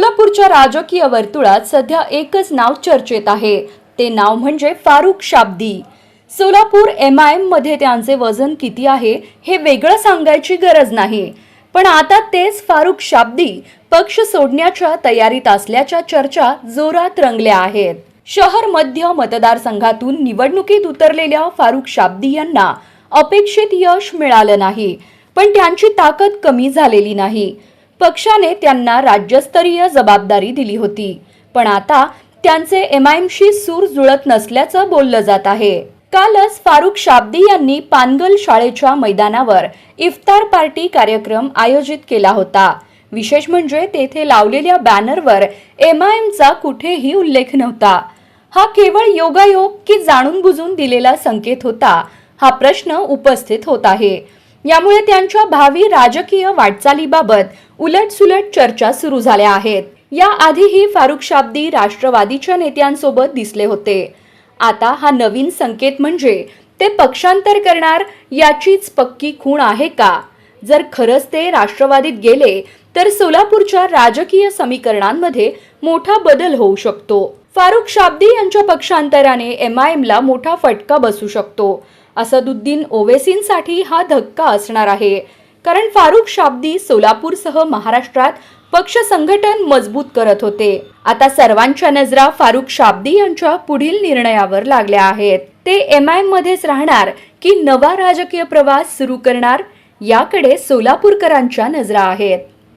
सोलापूरच्या राजकीय वर्तुळात सध्या एकच नाव चर्चेत आहे. ते नाव म्हणजे फारुख शाब्दी. सोलापूर एम आय एममध्ये त्यांचे वजन किती आहे हे वेगळं सांगायची गरज नाही. पण आता तेच फारुख शाब्दी पक्ष सोडण्याच्या तयारीत असल्याच्या चर्चा जोरात रंगल्या आहेत. शहर मध्य मतदारसंघातून निवडणुकीत उतरलेल्या फारुख शाब्दी यांना अपेक्षित यश मिळालं नाही. पण त्यांची ताकद कमी झालेली नाही. पक्षाने त्यांना राज्यस्तरीय जबाबदारी दिली होती. पण आता त्यांचे एमआयएमशी सूर जुळत नसल्याचं बोललं जात आहे. कालच फारुख शाब्दी यांनी पानगल शाळेच्या मैदानावर इफ्तार पार्टी कार्यक्रम आयोजित केला होता. विशेष म्हणजे तेथे लावलेल्या बॅनरवर एमआयएमचा कुठेही उल्लेख नव्हता. हा केवळ योगायोग की जाणून बुजून दिलेला संकेत होता हा प्रश्न उपस्थित होत आहे. यामुळे त्यांच्या भावी राजकीय वाटचालीबाबत उलटसुलट चर्चा सुरू झाल्या आहेत. या आधीही फारुख शाब्दी राष्ट्रवादीच्या नेत्यांसोबत दिसले होते. आता हा नवीन संकेत म्हणजे ते पक्षांतर करणार याचीच पक्की खूण आहे का? जर खरंच ते राष्ट्रवादीत गेले तर सोलापूरच्या राजकीय समीकरणांमध्ये मोठा बदल होऊ शकतो. फारुख शाब्दी यांच्या पक्षांतराने एम आय एमला मोठा फटका बसू शकतो. असदुद्दीन ओवेसींसाठी हा धक्का असणार आहे. कारण फारुख शाब्दी सोलापूरसह महाराष्ट्रात पक्ष संघटन मजबूत करत होते. आता सर्वांच्या नजरा फारुख शाब्दी यांच्या पुढील निर्णयावर लागल्या आहेत. ते एम आय मध्येच राहणार की नवा राजकीय प्रवास सुरू करणार याकडे सोलापूरकरांच्या नजरा आहेत.